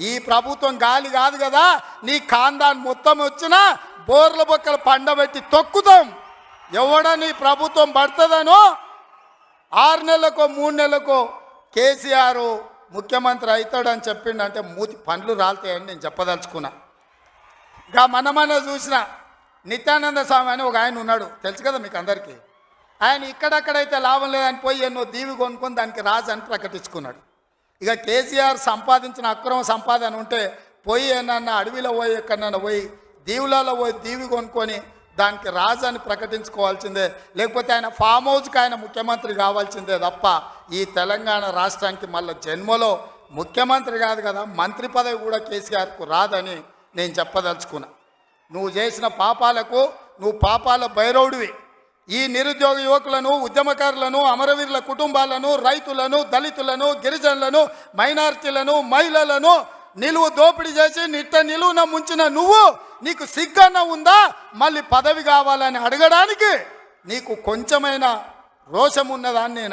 ఈ ప్రభుత్వం గాలి కాదు కదా నీ కాందాన్ని మొత్తం వచ్చినా బోర్ల బొక్కలు పండబెట్టి తొక్కుతాం. ఎవడ నీ ప్రభుత్వం పడుతుందనో ఆరు నెలలకో మూడు నెలలకో కేసీఆర్ ముఖ్యమంత్రి అవుతాడని చెప్పిండంటే మూతి పండ్లు రాలుతాయని నేను చెప్పదలుచుకున్నా. ఇంకా మనమన్న చూసిన నిత్యానంద స్వామి అని ఒక ఆయన ఉన్నాడు. తెలుసు కదా మీకు అందరికీ? ఆయన ఇక్కడక్కడైతే లాభం లేదని పోయి ఎన్నో దీవి కొనుక్కొని దానికి రాజు అని ప్రకటించుకున్నాడు. ఇక కేసీఆర్ సంపాదించిన అక్రమ సంపాదన ఉంటే పోయి ఏనన్నా అడవిలో పోయి ఎక్కడన్నా పోయి దీవులలో పోయి దీవి కొనుక్కొని దానికి రాజు అని ప్రకటించుకోవాల్సిందే. లేకపోతే ఆయన ఫామ్ హౌస్కి ఆయన ముఖ్యమంత్రి కావాల్సిందే తప్ప ఈ తెలంగాణ రాష్ట్రానికి మళ్ళీ జన్మలో ముఖ్యమంత్రి కాదు కదా మంత్రి పదవి కూడా కేసీఆర్కు రాదని నేను చెప్పదలుచుకున్నా. నువ్వు చేసిన పాపాలకు నువ్వు పాపాల భైరవుడివి. ఈ నిరుద్యోగ యువకులను ఉద్యమకారులను అమరవీరుల కుటుంబాలను రైతులను దళితులను గిరిజనులను మైనార్టీలను మహిళలను నిలువు దోపిడీ చేసి నిట్ట నిలువున ముంచిన నువ్వు నీకు సిగ్గన్న ఉందా? మళ్ళీ పదవి కావాలని అడగడానికి నీకు కొంచెమైన రోషం ఉన్నదాన్ని నేను